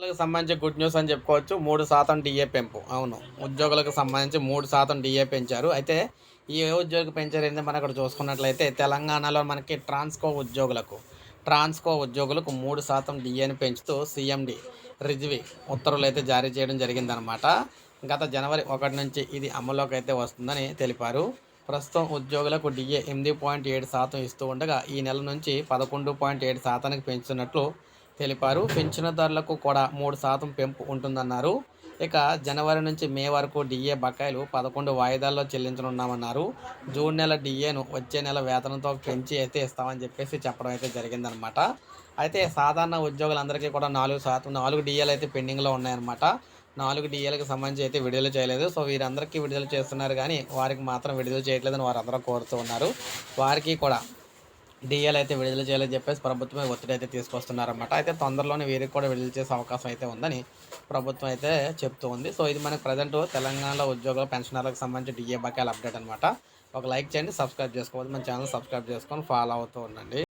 ఉద్యోగులకు సంబంధించి good news అని చెప్పుకోవచ్చు. మూడు శాతం డిఏ పెంపు. అవును. ఉద్యోగులకు సంబంధించి మూడు శాతం డిఏ పెంచారు. అయితే ఈ ఏ ఉద్యోగి పెంచారు ఏంటంటే మనం ఇక్కడ చూసుకున్నట్లయితే తెలంగాణలో మనకి ట్రాన్స్కో ఉద్యోగులకు ట్రాన్స్కో ఉద్యోగులకు మూడు శాతం డిఏని పెంచుతూ సీఎండి రిజ్వి ఉత్తర్వులు అయితే జారీ చేయడం జరిగిందనమాట గత జనవరి ఒకటి నుంచి ఇది అమల్లోకి అయితే వస్తుందని తెలిపారు. ప్రస్తుతం ఉద్యోగులకు డిఏ ఎనిమిది పాయింట్ ఏడు శాతం ఇస్తూ ఉండగా ఈ నెల నుంచి పదకొండు పాయింట్ ఏడు శాతానికి పెంచుతున్నట్లు తెలిపారు. పెన్షన్దారులకు కూడా మూడు శాతం పెంపు ఉంటుందన్నారు. ఇక జనవరి నుంచి మే వరకు డిఏ బకాయిలు పదకొండు వాయిదాల్లో చెల్లించనున్నామన్నారు. జూన్ నెల డిఏను వచ్చే నెల వేతనంతో పెంచి అయితే ఇస్తామని చెప్పేసి చెప్పడం అయితే జరిగిందనమాట అయితే సాధారణ ఉద్యోగులందరికీ కూడా నాలుగు శాతం నాలుగు డిఏలు అయితే పెండింగ్లో ఉన్నాయన్నమాట. నాలుగు డిఏలకు సంబంధించి అయితే విడుదల చేయలేదు. సో వీరందరికీ విడుదల చేస్తున్నారు కానీ వారికి మాత్రం విడుదల చేయట్లేదని వారందరూ కోరుతూ ఉన్నారు. వారికి కూడా డిఎల్ అయితే విడుదల చేయాలని చెప్పేసి ప్రభుత్వమే ఒత్తిడి అయితే తీసుకొస్తున్నారన్నమాట. అయితే తొందరలోనే వీరికి కూడా విడుదల చేసే అవకాశం అయితే ఉందని ప్రభుత్వం అయితే చెప్తూ ఉంది. సో ఇది మనకు ప్రజెంట్ తెలంగాణలో ఉద్యోగుల పెన్షనర్లకు సంబంధించి డిఏ బకాయిల అప్డేట్ అనమాట ఒక లైక్ చేయండి సబ్స్క్రైబ్ చేసుకోవద్దు. మన ఛానల్ సబ్స్క్రైబ్ చేసుకొని ఫాలో అవుతూ ఉండండి.